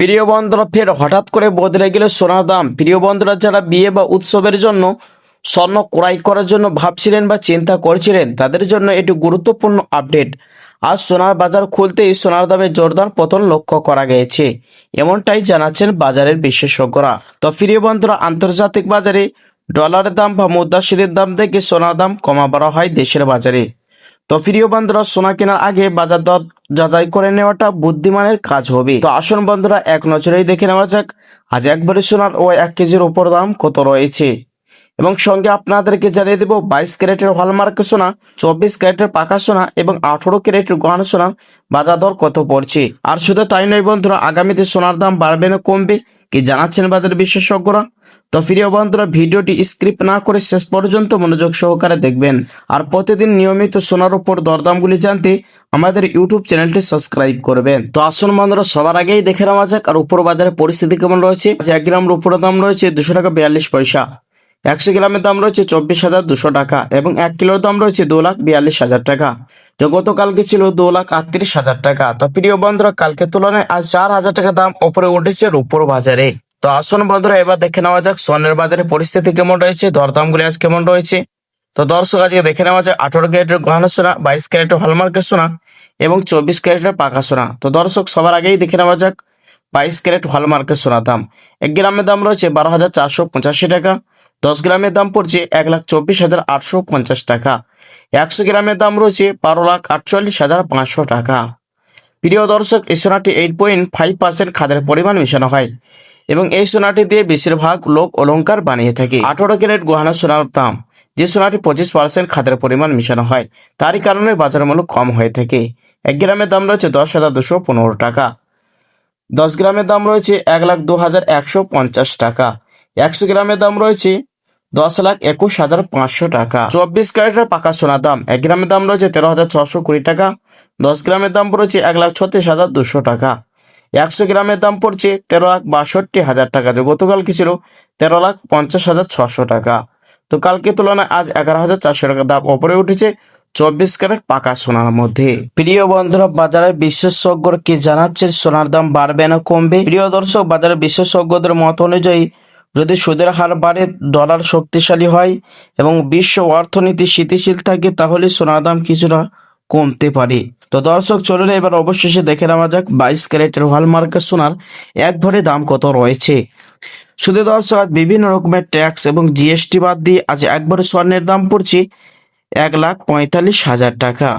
প্রিয় বন্ধুরা, ফের হঠাৎ করে বদলে গেল সোনার দাম। প্রিয় বন্ধুরা, যারা বিয়ে বা উৎসবের জন্য স্বর্ণ ক্রয় করার জন্য ভাবছিলেন বা চিন্তা করছিলেন, তাদের জন্য এটি গুরুত্বপূর্ণ আপডেট। আজ সোনার বাজার খুলতেই সোনার দামে জোরদার পতন লক্ষ্য করা গেছে, এমনটাই জানাচ্ছেন বাজারের বিশেষজ্ঞরা। তো প্রিয় বন্ধুরা, আন্তর্জাতিক বাজারে ডলারের দাম বা মুদ্রাস্ফীতির দাম থেকে সোনার দাম কমা বাড়া হয় দেশের বাজারে। তো প্রিয় বন্ধুরা, সোনা কেনার আগে বাজার দর যাচাই করে নেওয়াটা বুদ্ধিমানের কাজ হবে। তো আসুন বন্ধুরা, এক নজরেই দেখে নেওয়া যাক, আজ একবারে সোনার ও এক কেজির উপর দাম কত রয়েছে। এবং সঙ্গে আপনাদেরকে জানিয়ে দেবো, বাইশ ক্যারেটের হলমার্ক সোনা, চব্বিশ ক্যারেটের পাকা সোনা এবং আঠারো ক্যারেটের গহনা সোনা বাজার দর কত পড়ছে। আর শুধু তাই নয় বন্ধুরা, আগামীতে সোনার দাম বাড়বে না কমবে, কি জানাচ্ছেন বাজার বিশেষজ্ঞরা তো প্রিয় বন্ধুরা, ভিডিওটি স্ক্রিপ্ট না করে শেষ পর্যন্ত মনোযোগ সহকারে দেখবেন। আর প্রতিদিন নিয়মিত সোনার উপর দরদামগুলি জানতে আমাদের ইউটিউব চ্যানেলটি সাবস্ক্রাইব করবেন। তো আসুন বন্ধুরা, সবার আগেই দেখে নেওয়া যাক আর উপর বাজারের পরিস্থিতি কেমন রয়েছে। এক গ্রাম রূপোর দাম রয়েছে দুশো টাকা বিয়াল্লিশ পয়সা, একশো গ্রামের দাম রয়েছে চব্বিশ হাজার দুশো টাকা এবং এক কিলোর দাম রয়েছে দু লাখ বিয়াল্লিশ হাজার টাকা। তো গতকালকে ছিল দু লাখ আটত্রিশ হাজার টাকা। তো প্রিয় বন্ধুরা কালকে তুলনায় আজ চার হাজার টাকা দাম ওপরে উঠেছে রূপোর বাজারে। তো আসুন বন্ধুরা, এবার দেখে নেওয়া যাক স্বর্ণের বাজারে পরিস্থিতি কেমন রয়েছে দরদামগুলি আজ কেমন রয়েছে। তো দর্শক, আজকে দেখে নেওয়া যাক আঠারো ক্যারেটের গহনা সোনা, বাইশ ক্যারেটের হলমার্কের সোনা এবং চব্বিশ ক্যারেটের পাকা সোনা। তো দর্শক, সবার আগেই দেখে নেওয়া যাক বাইশ ক্যারেট হলমার্কের সোনা দাম। এক গ্রামের দাম রয়েছে বারো হাজার চারশো পঁচাশি টাকা। দশ গ্রামের দাম পড়ছে এক লাখ চব্বিশ হাজার আটশো পঞ্চাশ টাকা। একশো গ্রামের দাম রয়েছে বারো লাখ আটচল্লিশ হাজার পাঁচশো টাকা। প্রিয় দর্শক, এই সোনাটি এইট পয়েন্ট ফাইভ পার্সেন্ট খাদের পরিমাণ মেশানো হয়। এবং এই সোনাটি দিয়ে বেশিরভাগ লোক অলংকার বানিয়ে থাকে। আঠারো ক্যারেট গহনা সোনার দাম। যে সোনাটি পঁচিশ পার্সেন্ট খাদের পরিমাণ মেশানো হয়, তারই কারণে বাজার মূল্য কম হয়ে থাকে। এক গ্রামের দাম রয়েছে দশ হাজার দুশো পনেরো টাকা। দশ গ্রামের দাম রয়েছে এক লাখ দু হাজার একশো পঞ্চাশ টাকা। একশো গ্রামের দাম রয়েছে দশ লাখ একুশ হাজার পাঁচশো টাকা। চব্বিশ ক্যারেটের পাকা সোনার দাম। এক গ্রামের দাম রয়েছে তেরো হাজার ছশো কুড়ি টাকা। দশ গ্রামের দাম রয়েছে এক লাখ ছত্রিশ হাজার দুশো টাকা। একশো গ্রামের দাম পড়ছে তেরো লাখ বাষট্টি হাজার টাকা। যে গতকাল কি ছিল? তেরো লাখ পঞ্চাশ হাজার ছশো টাকা। তো কালকে তুলনায় আজ এগারো হাজার চারশো টাকা দাম ওপরে উঠেছে চব্বিশ ক্যারেট পাকা সোনার মধ্যে। প্রিয় বন্ধুরা, বাজারের বিশেষজ্ঞরা কি জানাচ্ছেন? সোনার দাম বাড়বে না কমবে? প্রিয় দর্শক, বাজারের বিশেষজ্ঞদের মত অনুযায়ী, যদি সুদের হার বাড়ে, ডলার শক্তিশালী হয় এবং বিশ্ব অর্থনীতি স্থিতিশীল থাকে, তাহলে সোনার দাম কিছুটা কমতে পারে। তো দর্শক, চলুন এবার অবশেষে দেখে নেওয়া যাক বাইশ ক্যারেটের হলমার্কের সোনার এক ভরে দাম কত রয়েছে। শুধু দর্শক বিভিন্ন রকমের ট্যাক্স এবং জিএসটি বাদ দিয়ে আজ একবারে স্বর্ণের দাম পড়ছে এক লাখ পঁয়তাল্লিশ হাজার টাকা।